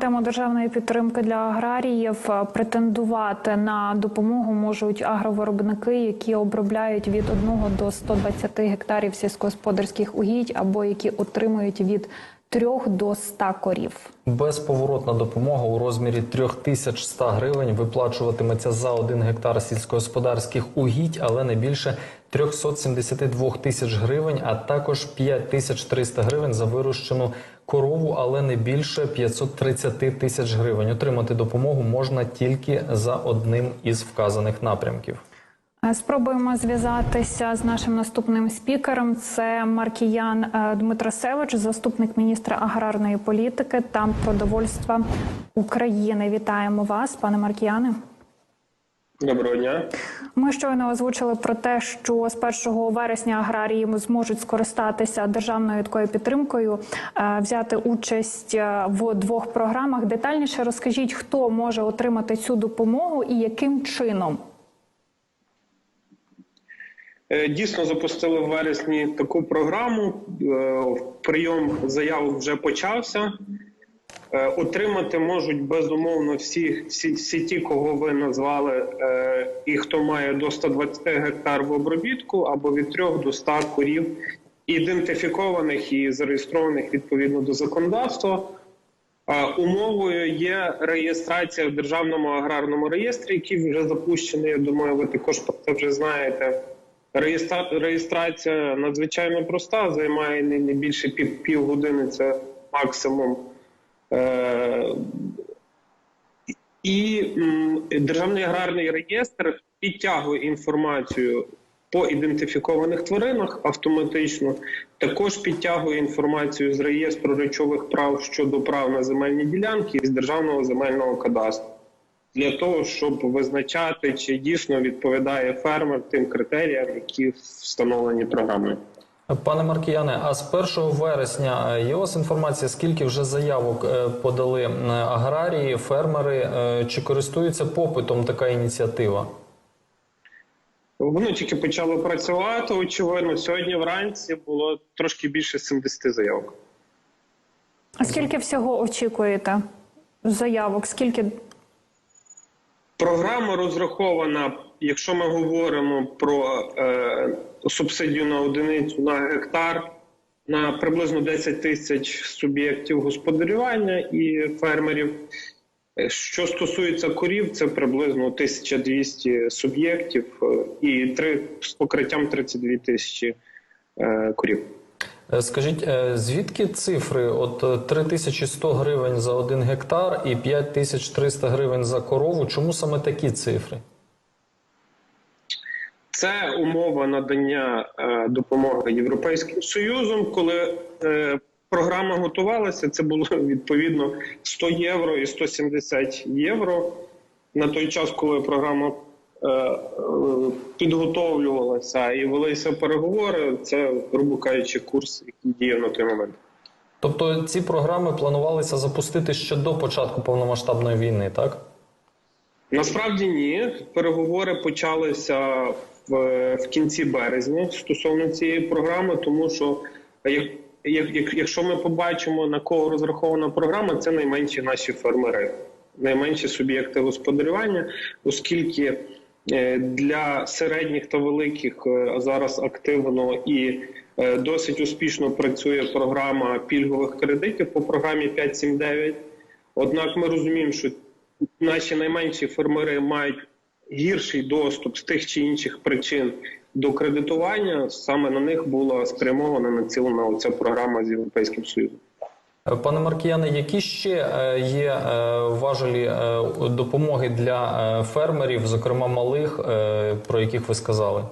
Тему державної підтримки для аграріїв Е, претендувати на допомогу можуть агровиробники, які обробляють від 1 до 120 гектарів сільськогосподарських угідь або які отримують від 3 до 100 корів. Безповоротна допомога у розмірі 3100 гривень виплачуватиметься за один гектар сільськогосподарських угідь, але не більше 372 тисяч гривень, а також 5300 гривень за вирощену корову, але не більше 530 тисяч гривень. Отримати допомогу можна тільки за одним із вказаних напрямків. Е, Спробуємо зв'язатися з нашим наступним спікером. Це Маркіян е, Дмитросевич, заступник міністра аграрної політики та продовольства України. Вітаємо вас, пане Маркіяне. Доброго дня. Ми щойно озвучили про те, що з 1 вересня аграрії зможуть скористатися державною такою підтримкою, е, взяти участь е, в двох програмах. Детальніше розкажіть, хто може отримати цю допомогу і яким чином. Е, Дійсно запустили в вересні таку програму. Прийом заявок вже почався. Е, Отримати можуть безумовно всі, всі, всі ті, кого ви назвали, е, і хто має до 120 гектар в обробітку, або від 3 до 100 корів, ідентифікованих і зареєстрованих відповідно до законодавства. Е, Умовою є реєстрація в державному аграрному реєстрі, який вже запущений. Я думаю, ви також про це вже знаєте. Реєстра- Реєстрація надзвичайно проста, займає не, більше пів, півгодини, це максимум. Е, і Державний аграрний реєстр підтягує інформацію по ідентифікованих тваринах автоматично, також підтягує інформацію з реєстру речових прав щодо прав на земельні ділянки з державного земельного кадастру для того, щоб визначати, чи дійсно відповідає фермер тим критеріям, які встановлені програмою. Пане Маркіяне, а з 1 вересня е, є у вас інформація, скільки вже заявок е, подали е, аграрії, фермери, чи користуються попитом така ініціатива? Воно тільки почало працювати. Очевидно, сьогодні вранці було трошки більше 70 заявок. А скільки всього очікуєте заявок? Скільки Програма розрахована, якщо ми говоримо про е, субсидію на одиницю на гектар, на приблизно 10 тисяч суб'єктів господарювання і фермерів. Е, Що стосується корів, це приблизно 1200 суб'єктів е, і три з покриттям 32 тисячі е, корів. Е, Скажіть, е, звідки цифри? От е, 3100 гривень за один гектар і 5300 гривень за корову. Чому саме такі цифри? Це умова надання е, допомоги Європейським Союзом. Коли е, програма готувалася, це було відповідно 100 євро і 170 євро. На той час, коли програма е, е, підготовлювалася і велися переговори, це, грубо кажучи, курс, який діяв на той момент. Тобто ці програми планувалися запустити ще до початку повномасштабної війни, так? Насправді ні. Переговори почалися в, в кінці березня стосовно цієї програми, тому що як, як, як, якщо ми побачимо на кого розрахована програма, це найменші наші фермери, найменші суб'єкти господарювання, оскільки е, для середніх та великих е, зараз активно і е, досить успішно працює програма пільгових кредитів по програмі 579. Однак ми розуміємо, що наші найменші фермери мають гірший доступ з тих чи інших причин до кредитування. Саме на них була спрямована націлена оця програма з Європейським Союзом. Пане Маркіяне, які ще е, є е, важелі е, допомоги для фермерів, зокрема малих, про яких ви сказали?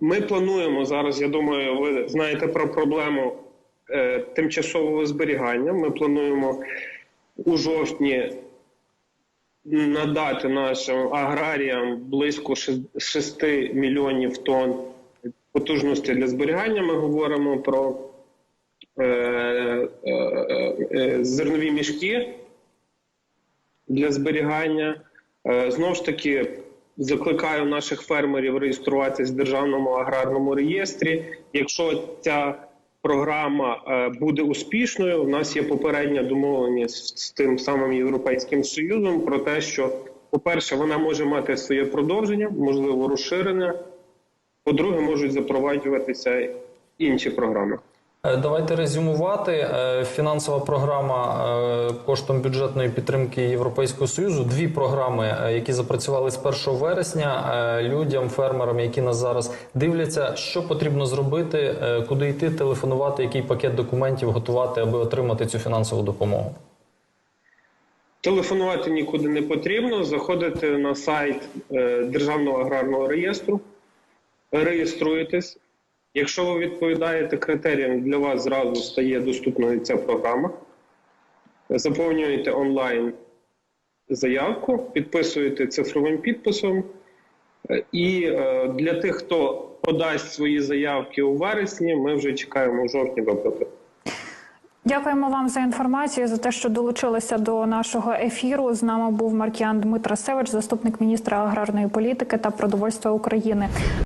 Ми плануємо зараз. Я думаю, ви знаєте про проблему тимчасового зберігання. Ми плануємо у жовтні надати нашим аграріям близько 6 мільйонів тонн потужності для зберігання. Ми говоримо про е, е, е, зернові мішки для зберігання. Е, Знову ж таки, закликаю наших фермерів реєструватися в державному аграрному реєстрі. Якщо ця програма е, буде успішною. У нас є попередня домовленість з тим самим європейським союзом про те, що, по-перше, вона може мати своє продовження, можливо, розширене. По-друге, можуть запроваджуватися інші програми. Е, Давайте резюмувати. Е, Фінансова програма е, коштом бюджетної підтримки Європейського союзу. Дві програми, які запрацювали з 1 вересня. Людям, фермерам, які нас зараз дивляться, що потрібно зробити, куди йти, телефонувати, який пакет документів готувати, аби отримати цю фінансову допомогу. Телефонувати нікуди не потрібно. Заходите на сайт Державного аграрного реєстру, реєструєтесь. Якщо ви відповідаєте критеріям, для вас зразу стає доступною ця програма. Заповнюєте онлайн заявку, підписуєте цифровим підписом. І е, для тих, хто подасть свої заявки у вересні, ми вже чекаємо у жовтні виплати. Дякуємо вам за інформацію за те, що долучилися до нашого ефіру. З нами був Маркіан Дмитрасевич, заступник міністра аграрної політики та продовольства України.